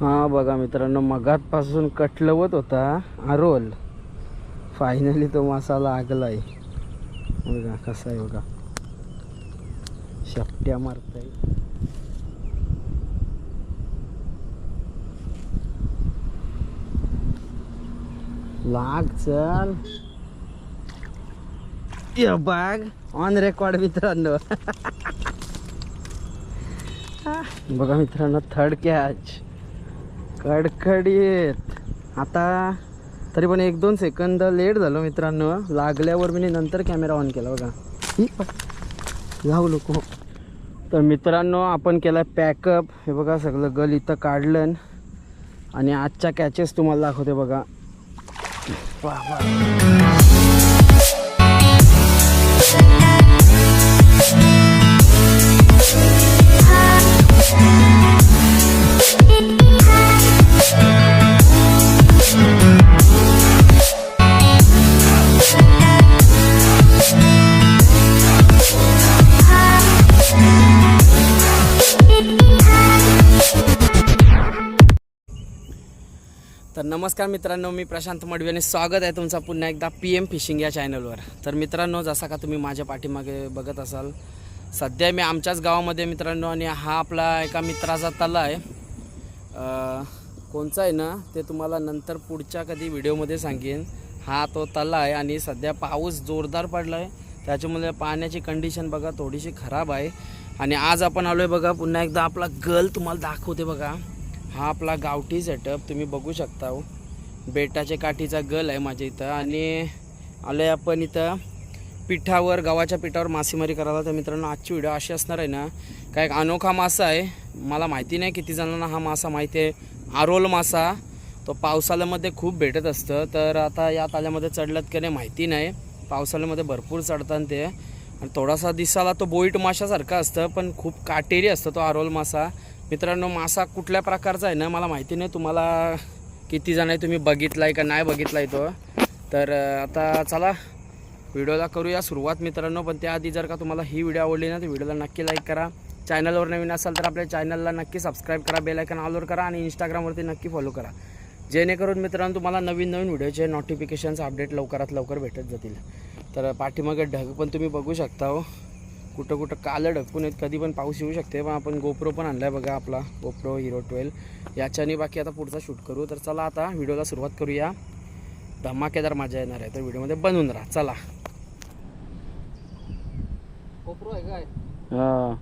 हा बघा मित्रांनो मगातपासून कटलवत होता आरोल फायनली तो मासा लागलाय. बघा कसा आहे बघा. शपट्या मारताय. लाग चल. या बॅग ऑन रेकॉर्ड मित्रांनो. बघा मित्रांनो थर्ड कॅच. कडकडीत आता तरी पण एक दोन सेकंद लेट झालो मित्रांनो. लागल्यावर मी नंतर कॅमेरा ऑन केला बघा. ही पा- जाऊ नको. तर मित्रांनो आपण केला पॅकअप हे बघा सगळं गल इथं काढलं. आणि आजच्या कॅचेस तुम्हाला दाखवते बघा. वा वा. नमस्कार मित्रांनो मी प्रशांत मडवी आणि स्वागत आहे तुमचा पुन्हा एकदा पी एम फिशिंग या चॅनलवर. तर मित्रांनो जसा का तुम्ही माझ्या पाठीमागे बघत असाल सध्या मी आमच्याच गावामध्ये मित्रांनो आणि हा आपला एका मित्राचा तला आहे. कोणचा आहे ना ते तुम्हाला नंतर पुढच्या कधी व्हिडिओमध्ये सांगेन. हा तो तला आहे आणि सध्या पाऊस जोरदार पडला आहे त्याच्यामुळे पाण्याची कंडिशन बघा थोडीशी खराब आहे. आणि आज आपण आलो आहे बघा पुन्हा एकदा आपला गल तुम्हाला दाखवते बघा. हा आपला गावठी सेटअप तुम्ही बघू शकता हो. बेटाच्या काठीचा गल आहे माझ्या इथं आणि आलो आहे आपण इथं पिठावर गव्हाच्या पिठावर मासेमारी करायला. तर मित्रांनो आजची व्हिडिओ अशी असणार आहे ना काय एक अनोखा मासा आहे. मला माहिती नाही किती जणांना हा मासा माहिती आहे. आरोल मासा तो पावसाळ्यामध्ये खूप भेटत असतं. तर आता या ताल्यामध्ये चढलात की नाही माहिती नाही. पावसाळ्यामध्ये भरपूर चढतात ते. आणि थोडासा दिसाला तो बोईट माशासारखा असतं पण खूप काटेरी असतं तो आरोल मासा. मित्रांनो मासा कुठल्या प्रकारचा आहे ना मला माहिती नाही. तुम्हाला किती जण आहे तुम्ही बघितला आहे का नाही बघितला आहे तो. तर आता चला व्हिडिओला करूया सुरुवात मित्रांनो पण त्याआधी जर का तुम्हाला ही व्हिडिओ आवडली ना तर व्हिडिओला नक्की लाईक करा. चॅनलवर नवीन असाल तर आपल्या चॅनलला नक्की सबस्क्राईब करा बेलायकन ऑलवर करा आणि इंस्टाग्रामवरती नक्की फॉलो करा. जेणेकरून मित्रांनो तुम्हाला नवीन नवीन व्हिडिओचे नोटिफिकेशन्स अपडेट लवकरात लवकर भेटत जातील. तर पाठीमागे ढग पण तुम्ही बघू शकता हो. कुठं कुठं कालं ढकून आहेत कधी पण पाऊस येऊ शकते पण आपण गोप्रो पण आणलाय बघा आपला गोप्रो हिरो ट्वेल्व याच्याने बाकी आता पुढचा शूट करू. तर चला आता व्हिडिओला सुरुवात करूया. धमाकेदार मजा येणार आहे. तर व्हिडिओमध्ये बनवून राहा. चला. कोपरो आहे काय? हा.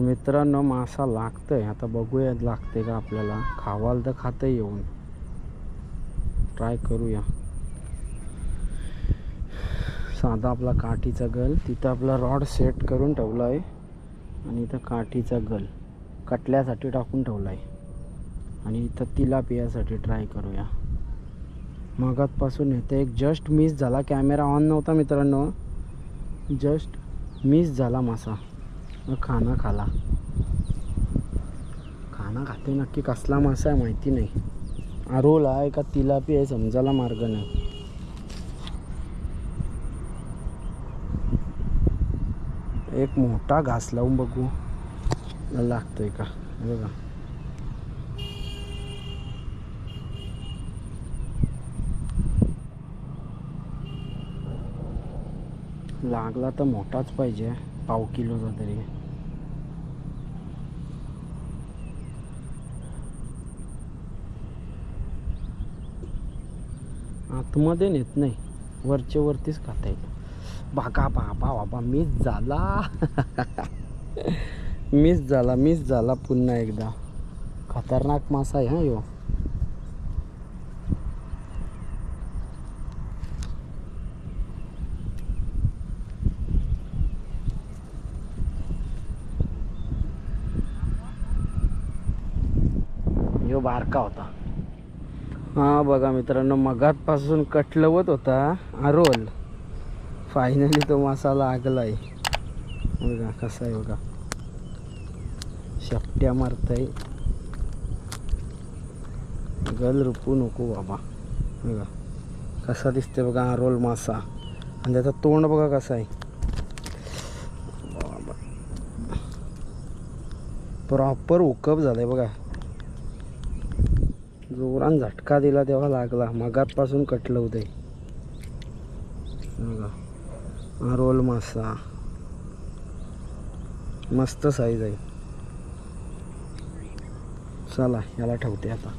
तर मित्रांनो मासा लागतंय. आता बघूया लागते का आपल्याला. खावाल तर खातं येऊन. ट्राय करूया. साधा आपला काठीचा गल. तिथं आपला रॉड सेट करून ठेवला आहे आणि इथं काठीचा गल. कटल्यासाठी टाकून ठेवला आहे आणि इथं तिला पियासाठी ट्राय करूया. मगातपासून येते एक जस्ट मिस झाला. कॅमेरा ऑन नव्हता मित्रांनो. जस्ट मिस झाला मासा. खाना खाला. खाना खाते नक्की कसला मासा आहे माहिती नाही. आरोल आहे का तिलापी आहे समजायला मार्ग नाही. एक मोठा घास लावून बघू. लागतोय का? बघा. लागला तर मोठाच पाहिजे. पाव किलोचा तरी आतमध्ये नेत नाही. वरच्या वरतीच खाता येईल बाका बाबा बाबा मिस झाला. मिस झाला मिस झाला पुन्हा एकदा. खतरनाक मासा आहे हा यो यो बारका होता. हा बघा मित्रांनो मगातपासून कटलवत होता आरोल फायनली तो मासा लागला आहे बघा कसा आहे बघा. शपट्या आहे गल रुपू नको बाबा. बघा. कसा दिसते बघा आरोल मासा. आणि त्याचा तोंड बघा कसा आहे. प्रॉपर उकप झालाय बघा. जोरान झटका दिला तेव्हा लागला. मगातपासून कटलं होते बघा. रोल मासा मस्त साईज आहे. चला याला ठेवते आता.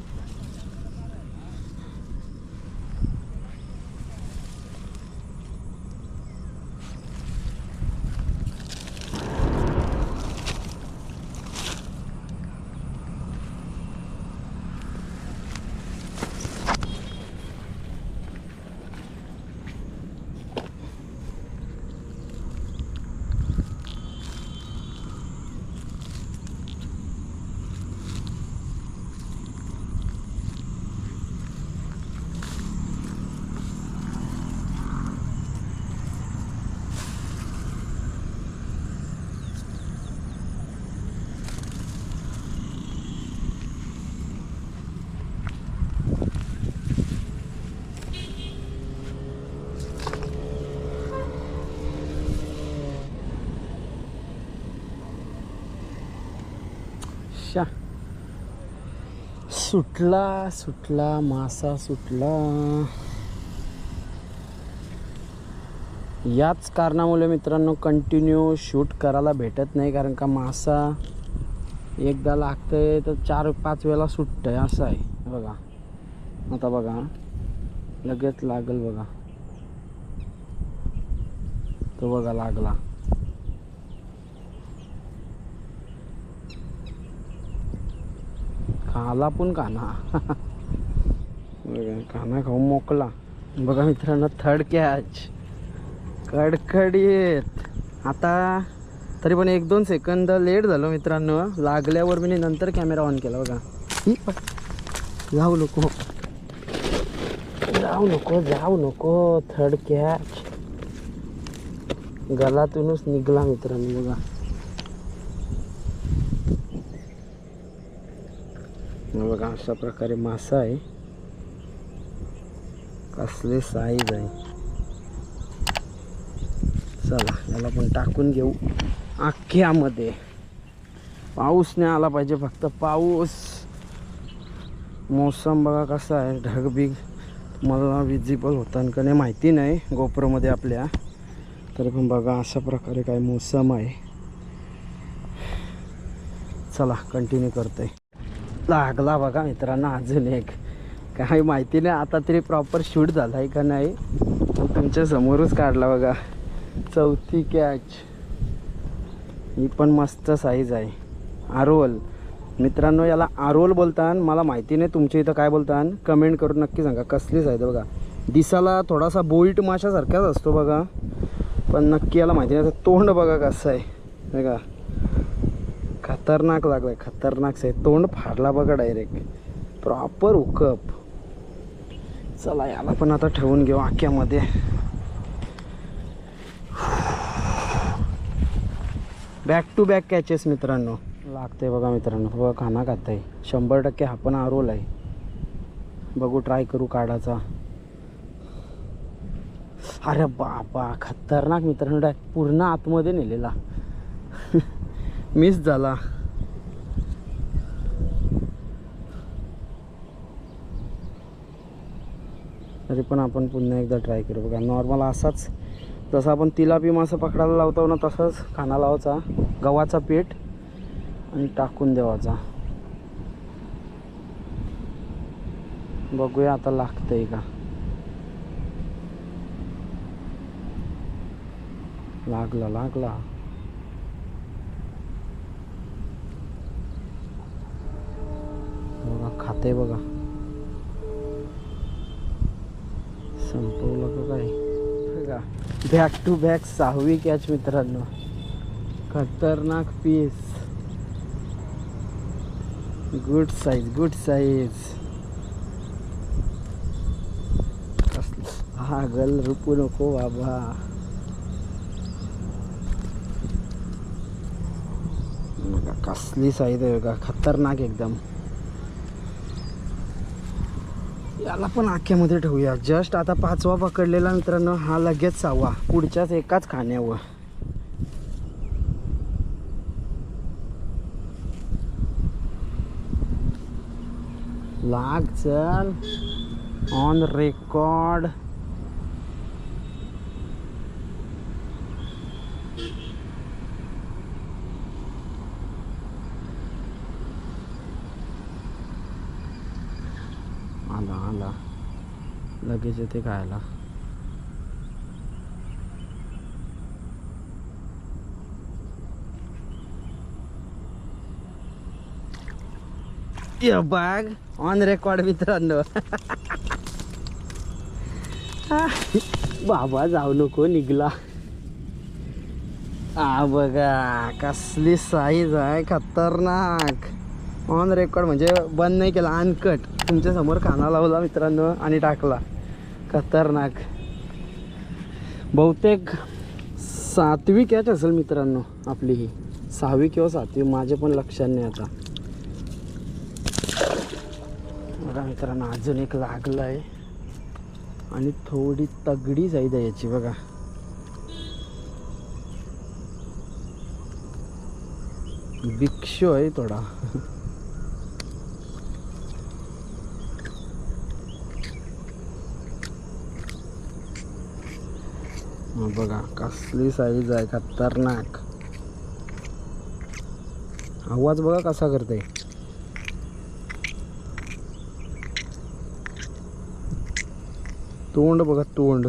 अच्छा सुटला सुटला मासा सुटला. याच कारणामुळे मित्रांनो कंटिन्यू शूट करायला भेटत नाही कारण का मासा एकदा लागतंय तर चार पाच वेळा सुटतंय असं आहे. बघा. आता बघा. लगेच लागल बघा. तो बघा लागला. खाला पण काना बघा काना खाऊन मोकला. बघा मित्रांनो थर्ड कॅच कडकडीत. आता तरी पण एक दोन सेकंद लेट झालो मित्रांनो. लागल्यावर मी नंतर कॅमेरा ऑन केला बघा. जाऊ नको. जाऊ नको जाऊ नको थर्ड कॅच गलातूनच निघला मित्रांनो बघा. बघा अशा प्रकारे मासा आहे. कसले साईज आहे. चला याला पण टाकून घेऊ. अख्ख्यामध्ये. पाऊस नाही आला पाहिजे फक्त पाऊस. मोसम बघा कसा आहे ढगबिग. मला विजिबल होता का नाही माहिती नाही गोप्रोमध्ये आपल्या. तरी पण बघा अशा प्रकारे काय मोसम आहे. चला कंटिन्यू करतोय. लागला बघा मित्रांनो अजून एक. काही माहिती नाही आता तरी प्रॉपर शूट झाला आहे का नाही? तुमच्या समोरच काढला बघा. चौथी कॅच ही पण मस्त साईज आहे. आरोल. मित्रांनो याला आरोल बोलतान मला माहिती नाही तुमच्या इथं काय बोलतान. कमेंट करून नक्की सांगा कसली साईज आहे बघा. दिसाला थोडासा बोल्ट माशासारखाच असतो बघा. पण नक्की याला माहिती नाही तोंड बघा कसं आहे. बघा खतरनाक लागलाय खतरनाक से तोंड फाडला बघा डायरेक्ट प्रॉपर उकप चला याला पण आता ठेवून घेऊ आक्यामध्ये. बॅक टू बॅक कॅचेस मित्रांनो. लागते बघा मित्रांनो. बघा खाना खात शंभर टक्के हा पण आरोल आहे बघू ट्राय करू काढायचा अरे बापा खतरनाक मित्रांनो. डायरेक्ट पूर्ण आतमध्ये नेलेला. मिस झाला. तरी पण आपण पुन्हा एकदा ट्राय करू. बघा नॉर्मल असाच. जसं आपण तिलापी मासा पकडायला लावतो ना तसंच खाना लावायचा. गव्हाचा पीठ आणि टाकून देवाचा. बघूया आता लागतंय का. लागला लागला. बघा खाते बघा. संपवलं का काय? बॅक टू बॅक सहावी कॅच मित्रांनो. खतरनाक piece good size good size हा गल रुपू नको बाबा. कसली साईज आहे बघा खतरनाक एकदम. याला पण आख्यामध्ये ठेवूया. जस्ट आता पाचवा पकडलेला मित्रांनो हा लगेच सहावा. पुढच्याच एकाच खाण्यावर. लाग चल. ऑन रेकॉर्ड आला. आला लगेच येते खायला. बॅग ऑन रेकॉर्ड मित्रांनो. बाबा जाऊ नको निघला. हा बघा कसली साईज आहे खतरनाक. ऑन रेकॉर्ड म्हणजे बंद नाही केला अनकट तुमच्यासमोर लावला मित्रांनो आणि टाकला. खतरनाक. बहुतेक सातवी कॅच असेल मित्रांनो आपली ही. सहावी किंवा सातवी माझे पण लक्षात नाही आता. बघा मित्रांनो अजून एक लागलं आहे आणि थोडी तगडी जाईद आहे याची बघा. भिक्षू आहे थोडा. बघा कसली साईज आहे खतरनाक. आवाज बघा कसा करते तोंड बघा तोंड.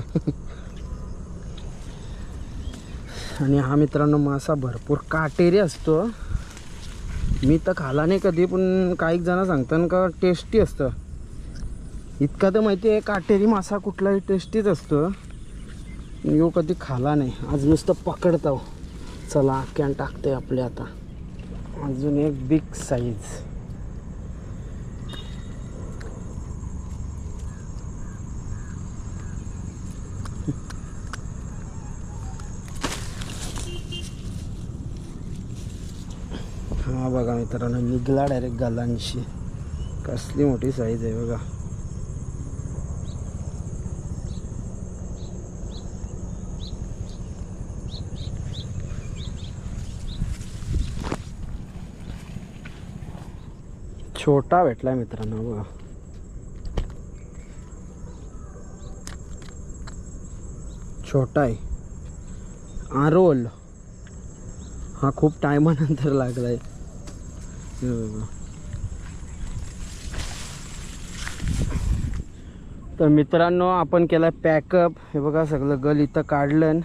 आणि हा मित्रांनो मासा भरपूर काटेरी असतो. मी तर खाला नाही कधी पण काही जण सांगतात का टेस्टी असतं. इतका तर माहिती आहे काटेरी मासा कुठलाही टेस्टीच असतो. यो कधी खाला नाही. आज नुसतं पकडतो चला कॅन टाकते आपले आता. अजून एक बिग साईज हा बघा मित्रांनो निघला डायरेक्ट गालांशी कसली मोठी साईज आहे बघा. छोटा भेटला मित्रांनो बघा. छोटा आहे. आरोल. हा खूप टायमानंतर लागलाय. तर मित्रांनो आपण केला पॅकअप हे बघा सगळं गल इथं काढलं.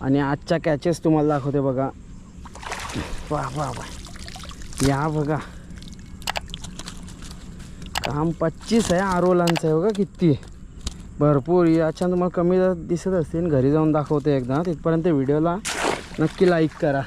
आणि आजच्या कॅचेस तुम्हाला दाखवते बघा. वा वा वा. या बघा. काम पच्चीस आहे आरोलांचं आहे बघा किती. भरपूर याच्या तुम्हाला कमी दिसत असतील. घरी जाऊन दाखवते एकदा तिथपर्यंत व्हिडिओला नक्की लाईक करा.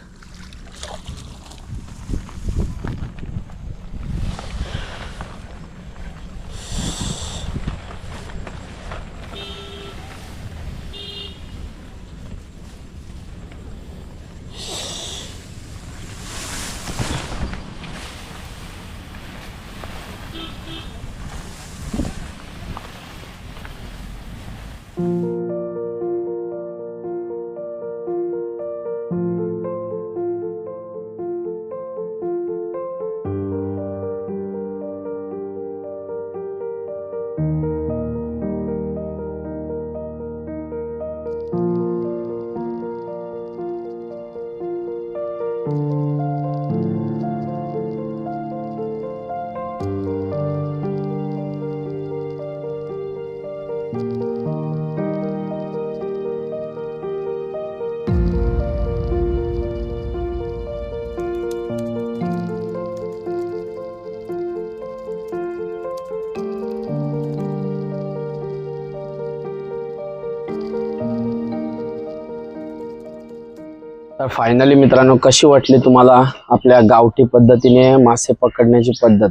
तर फायनली मित्रांनो कशी वाटली तुम्हाला आपल्या गावठी पद्धतीने मासे पकडण्याची पद्धत?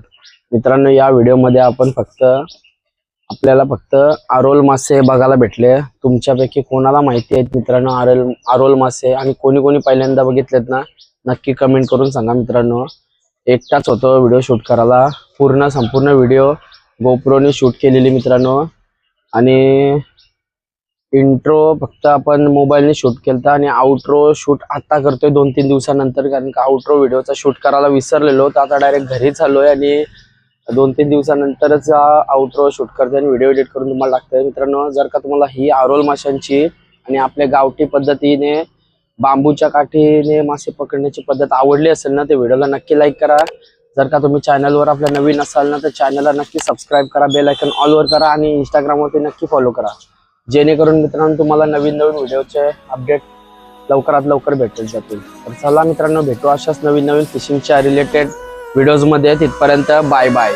मित्रांनो या व्हिडिओमध्ये आपण फक्त आपल्याला फक्त आरोल मासे बघायला भेटले. तुमच्यापैकी कोणाला माहिती आहेत मित्रांनो आरोल आरोल मासे आणि कोणी कोणी पहिल्यांदा बघितलेत ना नक्की कमेंट करून सांगा मित्रांनो. एकटाच होतो व्हिडिओ शूट करायला. पूर्ण संपूर्ण व्हिडिओ गोप्रोने शूट केलेली मित्रांनो. आणि इंट्रो फक्त आपण मोबाईलने शूट केलं आणि आउट्रो शूट आता करतोय दोन तीन दिवसानंतर. कारण का आउट्रो व्हिडिओचा शूट करायला विसरलेलो तर आता डायरेक्ट घरी चाललोय आणि दोन तीन दिवसानंतरच आउट्रो शूट करते आणि व्हिडिओ एडिट करून तुम्हाला लागतंय मित्रांनो जर का तुम्हाला ही आरोल माशांची आणि आपल्या गावठी पद्धतीने बांबूच्या काठीने मासे पकडण्याची पद्धत आवडली असेल ना ते व्हिडिओला नक्की लाईक करा. जर का तुम्ही चॅनलवर आपल्या नवीन असाल ना तर चॅनलला नक्की सबस्क्राईब करा बेल आयकन ऑलवर करा आणि इंस्टाग्रामवरती नक्की फॉलो करा. जेणेकरून मित्रांनो तुम्हाला नवीन नवीन व्हिडिओचे अपडेट लवकरात लवकर भेटत जातील तर चला मित्रांनो भेटू अशाच नवीन नवीन फिशिंगच्या रिलेटेड व्हिडिओजमध्ये तिथपर्यंत बाय बाय